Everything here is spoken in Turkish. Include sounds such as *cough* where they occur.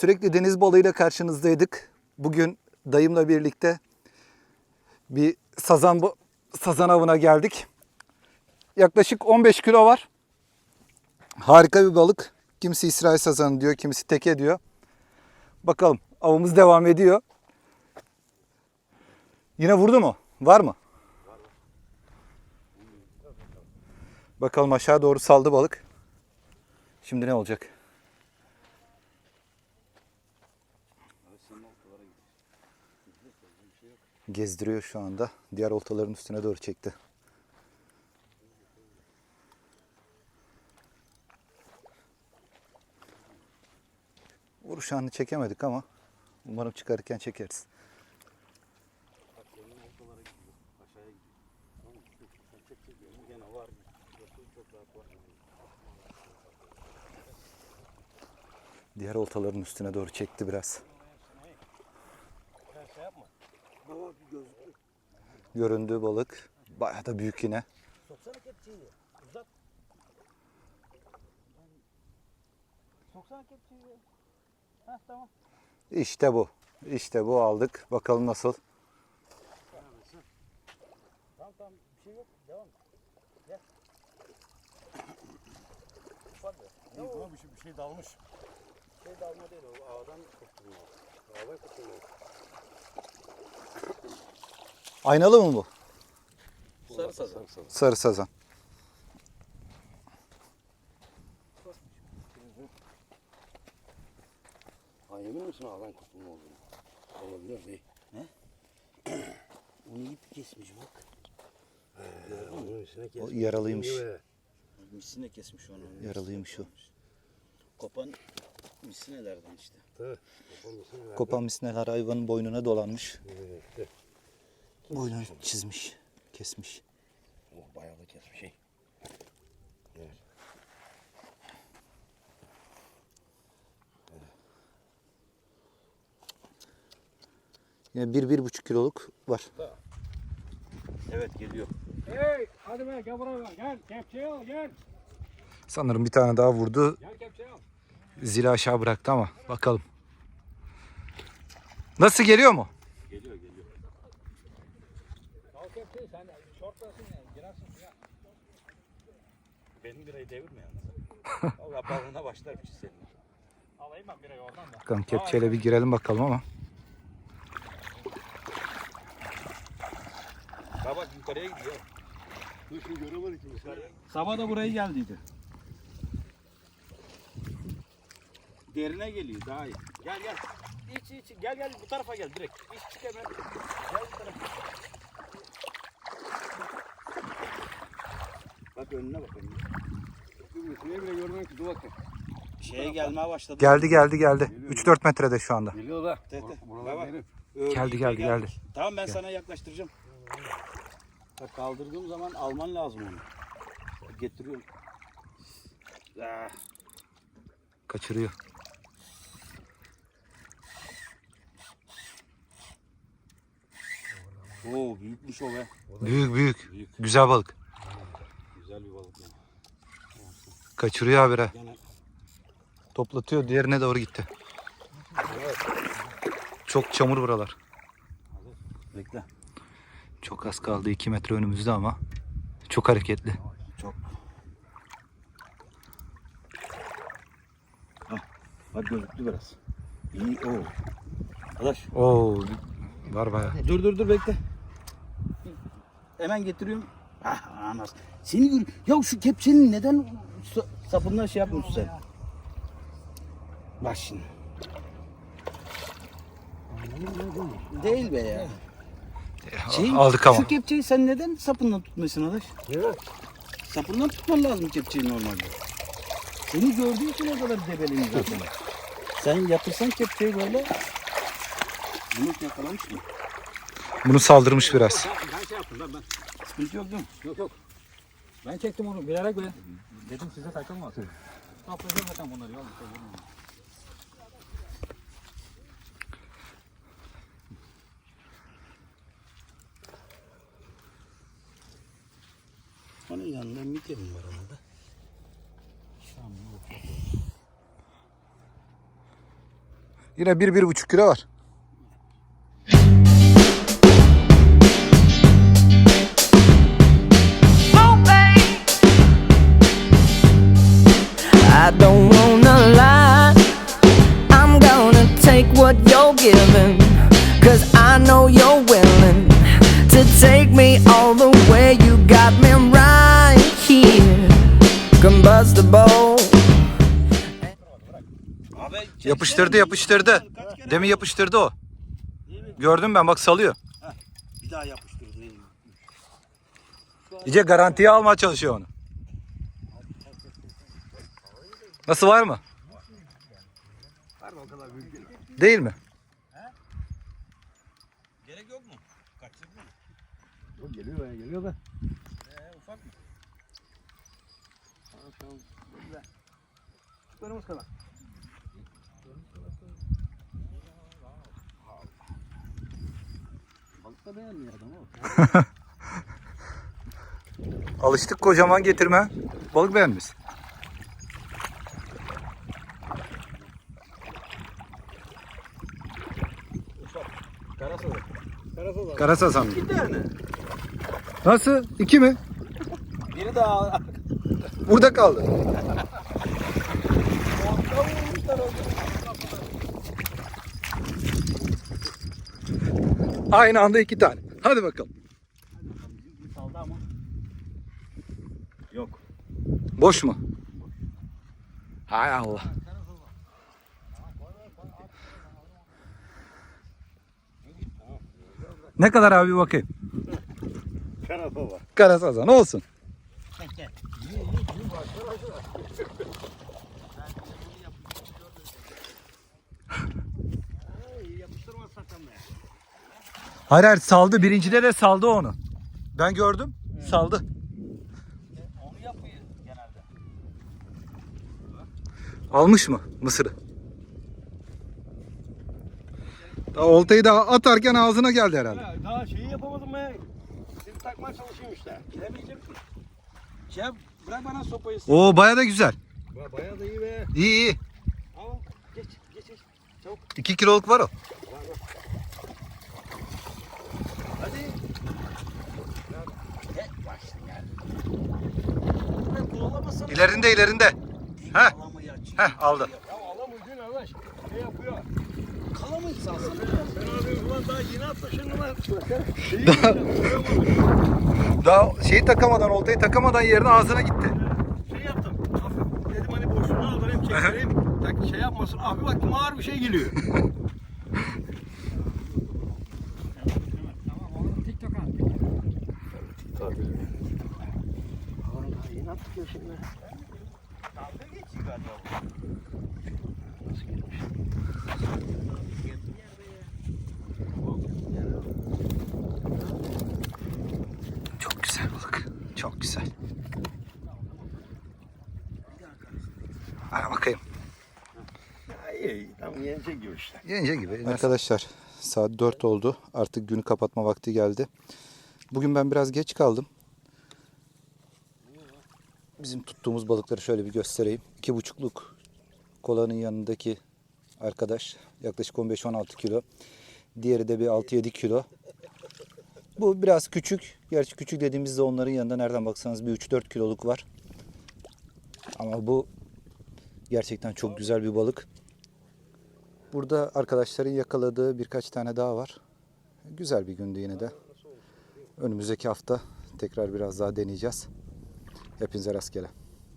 Sürekli deniz balığıyla karşınızdaydık. Bugün dayımla birlikte bir sazan sazan avına geldik. Yaklaşık 15 kilo var. Harika bir balık. Kimisi İsrail sazanı diyor, kimisi teke diyor. Bakalım avımız devam ediyor. Yine vurdu mu? Var mı? Bakalım aşağı doğru saldı balık. Şimdi ne olacak? Gezdiriyor şu anda. Diğer oltaların üstüne doğru çekti. Vuruş anını çekemedik ama umarım çıkarırken çekeriz. Diğer oltaların üstüne doğru çekti biraz. Göründüğü balık bayağı da büyük yine. Soksana kepçeyi. Uzat. Soksana kepçeyi. Heh tamam. İşte bu. İşte bu aldık. Bakalım nasıl. Tamam tamam bir şey yok. Devam. Gel. Ne bir şey, bir şey dalmış. Şey dalma değil o. Ağdan kurtulma. Ağdan kurtulma. Aynalı mı bu? Sarı sazan. Sarı sazan. Ha emin misin ağdan kurtulma olduğunu? Olabilir değil. *clears throat* Onu ip kesmiş bak. Onun üstüne O yaralıymış. Misine kesmiş onu. Yaralıymış o. Kopan misinelerden işte. Tabii. Kopan misneler hayvanın boynuna dolanmış. Evet. Boynunu çizmiş. Kesmiş. Oh bayağı da kesmiş şey. Evet. Yine bir, bir buçuk kiloluk var. Evet geliyor. Hey hadi be gel buraya gel kepçeyi al gel. Sanırım bir tane daha vurdu. Gel kepçeyi al. Zili aşağı bıraktı ama bakalım. Nasıl geliyor mu? Geliyor geliyor. Al kepçeyi sen şortlasın yani girersin suya. Benim birayı devirme yalnız. *laughs* Valla balığına başlar bir şey senin. Alayım ben birayı oradan da. Bakalım kepçeyle bir girelim bakalım ama. Ha bak yukarıya gidiyor. Dur şimdi göremedik mi? Sabah da buraya geldiydi. Derine geliyor daha iyi. Gel gel. İç iç gel gel bu tarafa gel direkt. İç çık hemen. Gel bu tarafa. Bak önüne bak önüne. Bile görmedik ki dur bakayım. Şeye gelmeye başladı. Geldi geldi geldi. 3-4 metrede şu anda. Geliyor da. Buralar Bak, benim. Öyle Geldi, geldi, geldi. Tamam ben sana yaklaştıracağım. Bak kaldırdığım zaman alman lazım onu. Bak, Getiriyorum. Ah, Kaçırıyor. Oo büyükmüş o be. Büyük büyük. Büyük. Güzel balık. Güzel bir balık yani. Kaçırıyor habire. Gene Toplatıyor diğerine doğru gitti. Çok çamur buralar. bekle. Çok az kaldı 2 metre önümüzde ama. Çok hareketli. Çok. Hah, bak gözüktü biraz. İyi o. Arkadaş. Oo var bayağı. Dur dur dur bekle. Hemen getiriyorum. Ah anas. Seni gör. Ya şu kepçenin neden sa- sapından şey yapmıyorsun sen? Bak şimdi. Değil be ya. Şey, Aldık ama. Şu kepçeyi sen neden sapından tutmuyorsun arkadaş? Evet. Sapından tutman lazım kepçeyi normalde. Seni gördüğü için o kadar debeliyim zaten. sen yatırsan kepçeyi böyle. Bunu yakalamış mı? Bunu saldırmış biraz. Ben, ben şey yaptım ben ben. Sıkıntı yok değil mi? Yok yok. Ben çektim onu bilerek be. Dedim size takılmaz. Toplayacağım zaten bunları ya. bir şey olmaz. Onun yanında miterim var arada. Yine 1-1,5 kilo var. Yapıştırdı yapıştırdı. Demin yapıştırdı o. Gördüm ben bak salıyor. Bir daha yapıştırdı. İyice garantiye almaya çalışıyor onu. Nasıl var mı? Değil mi? Gerek yok mu? Kaçırdın mı? Geliyor ya geliyor da. Ee, ufak mı? Çıklarımız kadar. Balık da beğenmiyor adam o. Alıştık kocaman getirme. Balık beğenmiş. Karasada. Karasazan. İki tane. Nasıl? İki mi? Biri daha Burada kaldı. Aynı anda iki tane. Hadi bakalım. saldı ama. Yok. Boş mu? Hay Allah. Ne kadar abi bakayım. Karababa. Karasazan olsun. Sakın be. Hayır hayır saldı. Birincide de saldı onu. Ben gördüm. Saldı. Onu yapıyor genelde. Almış mı mısırı? Daha oltayı da atarken ağzına geldi herhalde. Ya, daha şeyi yapamadım ben. Seni takmaya çalışıyorum işte. Giremeyecek. Şey yap, bırak bana sopayı. Oo baya da güzel. Ba- Bayağı da iyi be. İyi iyi. Al geç geç geç. 2 kiloluk var o. Hadi. Gel başla gel. Ben kovalamasam. İlerinde ilerinde. Heh. Heh aldı. Ya alamayacağın arkadaş. Ne yapıyor? Kalamayı salsana. Ben abi ulan daha yeni atlaşın ulan. Şeyi Daha şeyi takamadan oltayı takamadan yerine ağzına gitti. şey yaptım. Hafif dedim hani boşluğunu alayım çektireyim. Tak şey yapmasın. Abi baktım ağır bir şey geliyor. *laughs* Tamam onu TikTok'a. Oğlum daha yeni attık ya şimdi. Dalga geçiyor galiba. Nasıl girmiş? Çok güzel balık. Çok güzel. Hadi bakayım. İyi. Tam yenecek gibi işte. Yence gibi. Arkadaşlar saat 4 oldu. Artık günü kapatma vakti geldi. Bugün ben biraz geç kaldım. Bizim tuttuğumuz balıkları şöyle bir göstereyim. 2,5'luk kolanın yanındaki arkadaş yaklaşık 15-16 kilo. Diğeri de bir 6-7 kilo. Bu biraz küçük. Gerçi küçük dediğimizde onların yanında nereden baksanız bir 3-4 kiloluk var. Ama bu gerçekten çok güzel bir balık. Burada arkadaşların yakaladığı birkaç tane daha var. Güzel bir gündü yine de. Önümüzdeki hafta tekrar biraz daha deneyeceğiz. Hepinize rastgele.